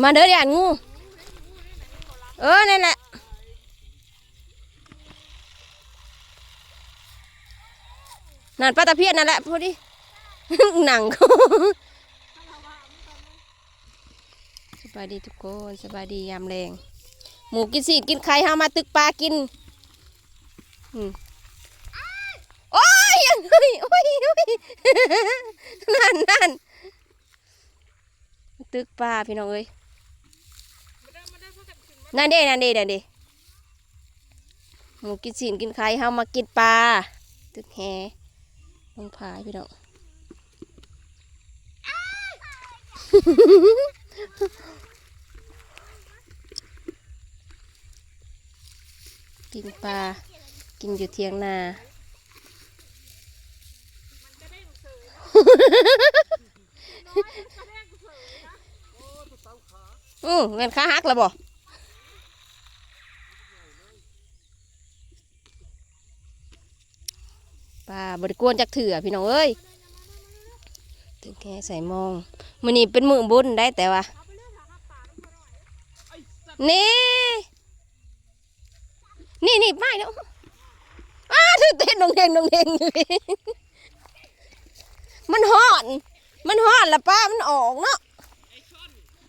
มาเด้อเดี๋ยวงู เออ นั่นแหละนั่นปลาตะเพียนนั่นแหละพอดีหนังสบายดีทุกคนสบายดียามแรงหมูกินสิกินไข่เฮามาตึกปลากินโอ้ยยังเฮ้ยโอ้ยโอ้ยนั่นนั่นตึกปลาพี่น้องเอ้ย นั่นเด้นั่นเด้นั่นเด้หมูกินสิกินไข่เฮามากินปลาตึกแฮลงพายพี่น้องกินปลา กินอยู่เทียงนาอือเงินขาหักแล้วบ่ ปลาบริกวนจากเถื่อพี่น้องเอ้ยถึงแค่ใส่มองมือนี้เป็นมือบุญได้แต่ว่านี่ นี่นี่ป้ายแล้วอ้าถือเต้นดงเดงดงเดงอยู่นี่มันหอน มันหอนละป้ามันออกเนาะ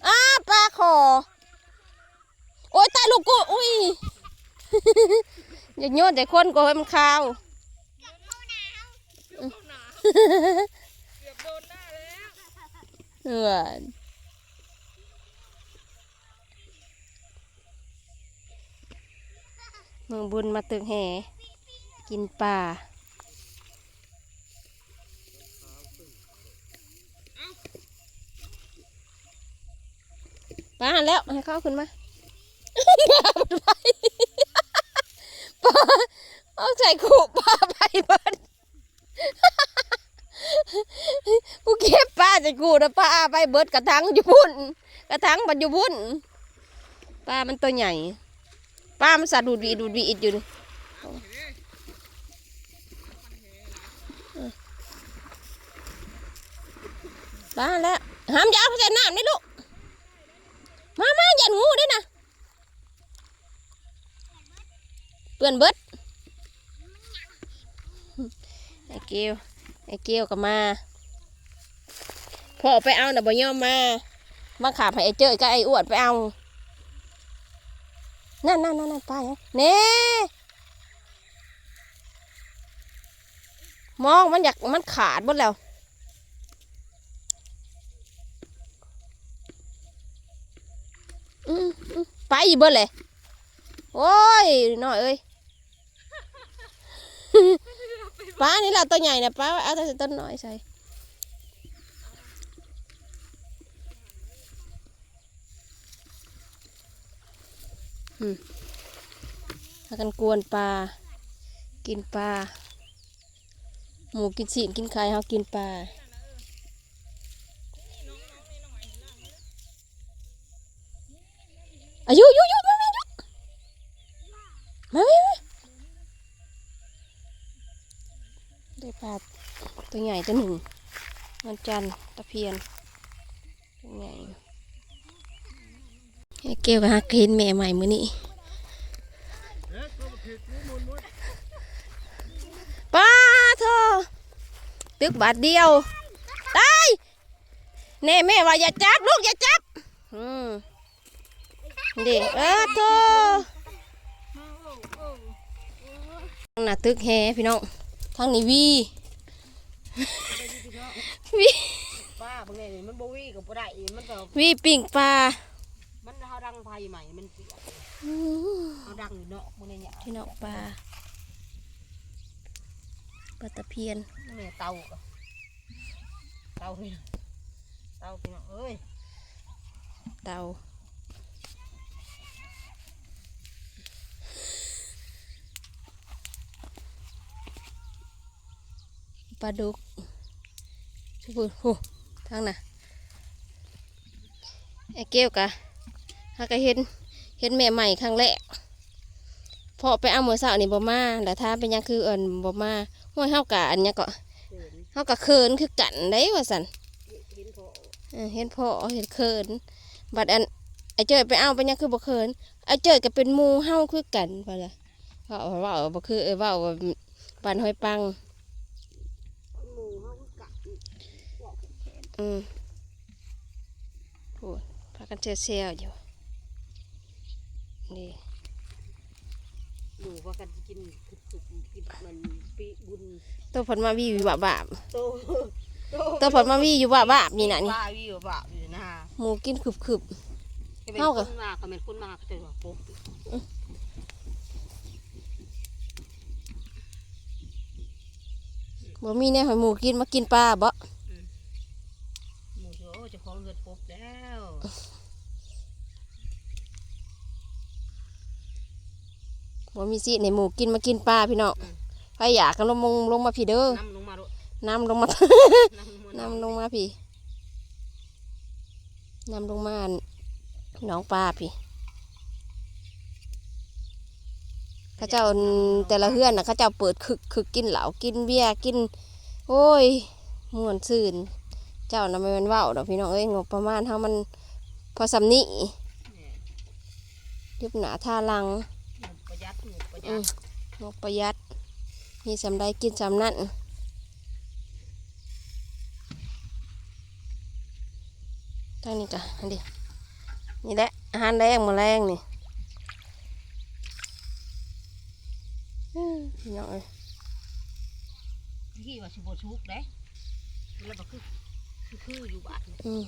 อ้าปลาคอโอ้ยตายลูกกูอุ้ยอย่าโยนใจคนก็ให้มันคาว เออมือบุญมาตึกแห่กินปลาปลาหันแล้วให้เข้าขึ้นมาปลาปลาเอาใส่ขู่ปลาไปเบิด กูเก็บปลาใส่กูนะปลาไปเบิดกระทังอยู่พุ่นกระทังมันอยู่พุ่นปลามันตัวใหญ่ปลามันสะดูดวีดูดวีอิดอยู่นี่ปลาแล้วห้ามอยาวใส่น้ำนี่ลูกมามาอย่างูด้วยนะเปื่อนเบิดไอ้เกียว ไอ้เกลียวก็มาพอไปเอาน่ะบ่ยอมมามาขาบให้ไอ้เจ้ยกับไอ้อวดไปเอา นั่นนั่นนั่นนั่นไปเน่มองมันอยากมันขาดหมดแล้วไปอีกเบิดเลย โอ้ยน้อยเอ้ย ป้านี่แหละตัวใหญ่นะป้าเอาแต่ต้นน้อยใส่อืมพากันกวนปลา กินปลา หมูกินสีนกินไข่เฮากินปลาอายุยุยุมาไม่ยุมาไม่ไม่ได้ปลา ตัวใหญ่ตัวหนึ่งมันจันตะเพียนตัวใหญ่ไอ้เกลกับฮักเห็นแม่ใหม่มื้อนี้ป้าเธอตึกบาทเดียวตายแน่แม่ว่าอย่าจับลูกอย่าจับอืมเด็เออโตน่ะตึกแฮพี่น้องทางนี้วี วีป้าบางไงนี่มันบ่วีกับบ่ได้อีมันก็วีปิ่งปลามันเฮาดังไฟใหม่มันเสียอื้อเฮาดังอยู่เนาะบ่ได้หยังพี่น้องปลาปลาตะเพียนแม่เตาก็เตาพี่เตาพี่น้องเอ้ยเตา ปลาดุกช่วยพูดทางน่ะไอ้เกี้ยวกะฮากะเห็นเห็นแม่ใหม่ครั้งแรกพอไปเอาหมูสาวนี่บ่มาแต่ถ้าเป็นยังคือเอิญบ่มาห้วยเฮากะอันเนี้ยก็เห็นเฮากะเคินคือกันได้ว่าสันเห็นพ่อเห็นเคินบัดอันไอเจิดไปเอาไปยังคือบ่เขินไอเจิดก็เป็นมูเฮาคือกันพอละว่าว่าว่าบ่คือเออว่าว่าปานห้อยปัง หมูเขาก็กัดบอกแขน อืมโอ้พากันเชียวเชียวๆอยู่ นี่หมูว่ากันกินคือสุกกินมันปีบุญตัวผลมาวีอยู่บาบาบโตโตตัวผลมาวีอยู่บาบาบนี่นะนี่บ้าวิวบ้าอยู่นะหมูกินขึบขึบจะเป็นเท่าคกับนมากก็เป็นคนมากก็จะว่าปุ๊บบ่มีแน่หอยหมูกินมากินปลาบ่หมูโอ้เจะ ของเงินปุ๊บแล้วบ่มีสิในหมูกินมากินปลาพี่น้องใครอยากกันลงมงลงมาพี่เด้อ น้ำลงมาด้วยน้ำลงมา น้ำลงมาน้ำลงมาพี่ น้ำลงมาหน้องปลาพี่เข้าเจ้าแต่ละเฮือนนะเข้าเจ้าเปิดคึกคึกกินเหล้ากินเบียร์กิน โอ้ยม่วนซื่น เจ้าน่ะไม่เป็นเว้าดอกพี่น้องเอ้ยงบประมาณเฮามันพอสำนี้เนี่ยยุบหนาท่าลังหมูประหยัดหมูประหอืยัดมงบประหยัดมีสำได้กินสำนั่นทางนี้จ้ะอันเดียวนี่แหละอาหารแรงมาแรงนี่อื้อพี่น้องเอ้ยที่ว่าชิบชุกเด้แล้วก็คือ คือคืออยู่บ้านอืม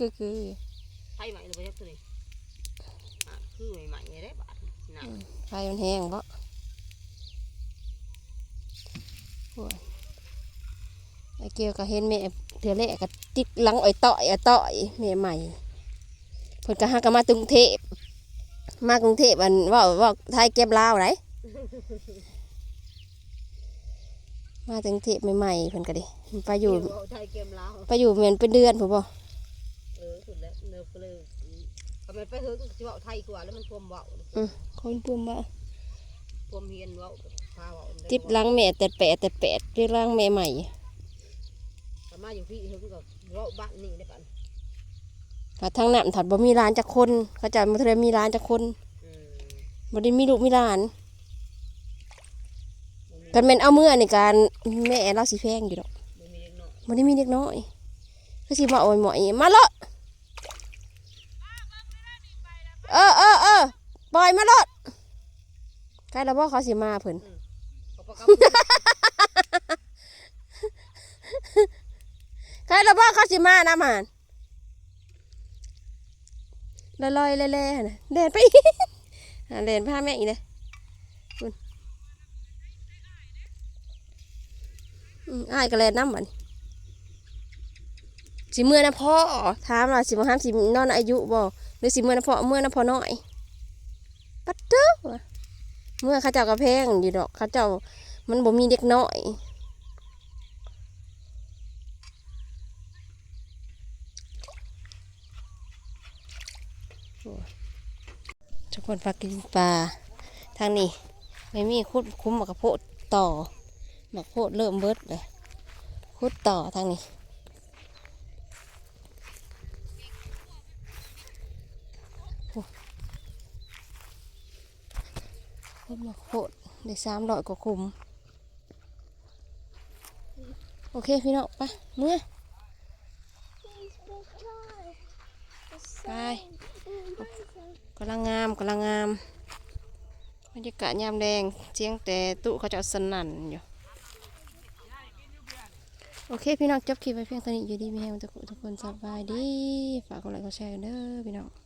ก็คือไทยใหม่เลยประหยัดตัวนี้อะคือใหม่ๆเนี่ยได้บ้านนะไฟมันแห้งเพราะไอ้เกียวก็เห็นแม่เถื่อแรกก็ติดหลังอ้อยต่อยอ้อยต่อยแม่ใหม่เพิ่นก็หากันมากรุงเทพมากรุงเทพอันเว่าเว่าไทยเก็บลาวไร มาถึงเทพใหม่ๆเพิ่นก็ดิไปอยู่เดี๋วไทยเกมลาวไปอยู่เหมือนเป็นเดือนผมบอกเออสุดแล้วเนิร์ฟก็เลยทำไมไปเฮิร์กจะว่าไทยกว่าแล้วมันท่วมเบาคนปุ่มว่าท่วมเฮียนเบาพาเบาติดหลังแม่แต่แปดแต่แปดติดหลังแม่ใหม่สามารถอยู่พี่เฮิร์กกับเบาบ้านนี่ได้กันถ้าทางนั้นถัดบ่มีร้านจากคนเขาจะมาทะเลมีร้านจากคนอืมบ่ได้มีลูกมีร้าน กันเป็นเอาเมื่อในการแม่เราสิแพงอยู่ดอกมีเล็กน้อยบ่ได้มีเด็กน้อยก็สิมาเอาหมอยมาลยเออเออเออปล่อยมาลยใกล้แล้วบ่เขาสิมาเพิ่นเขาประกาศใกล้แล้วบ่เขาสิมานะมันลอยๆแล่ๆนะเดินไปเดินพาแม่อีกเลยคุณ อ้ายก็แลนน้ำมันสิเมื่อนะพ่อถามว่าสิมาห้ามสินอนอายุบ่หรือสิเมื่อนะพ่อเมื่อนะพ่อน้อยปัดเด้อเมื่อเขาเจ้ากระเพงอยู่ดอกเขาเจ้ามันบ่มีเด็กน้อยทุกคนพากกินปลาทางนี้ไม่มีคุดคุ้มกกระโพต่อ หมากกระโพดเริ่มเบิดเลยคุดต่อทางนี้คุดหมากกระโพดได้สามร้อยกว่าคุมโอเคพี่น้องไปเมื่อไปกำลังงามกำลังงามบรรยากาศยามแดงเสียงแต่ตู้เขาจะสนั่นอยู่ โอเค พี่น้องจบคลิปไว้เพียงเท่านี้อยู่ดีมีแฮมทุกคนสบายดี ฝากกดไลค์กดแชร์กันเด้อพี่น้อง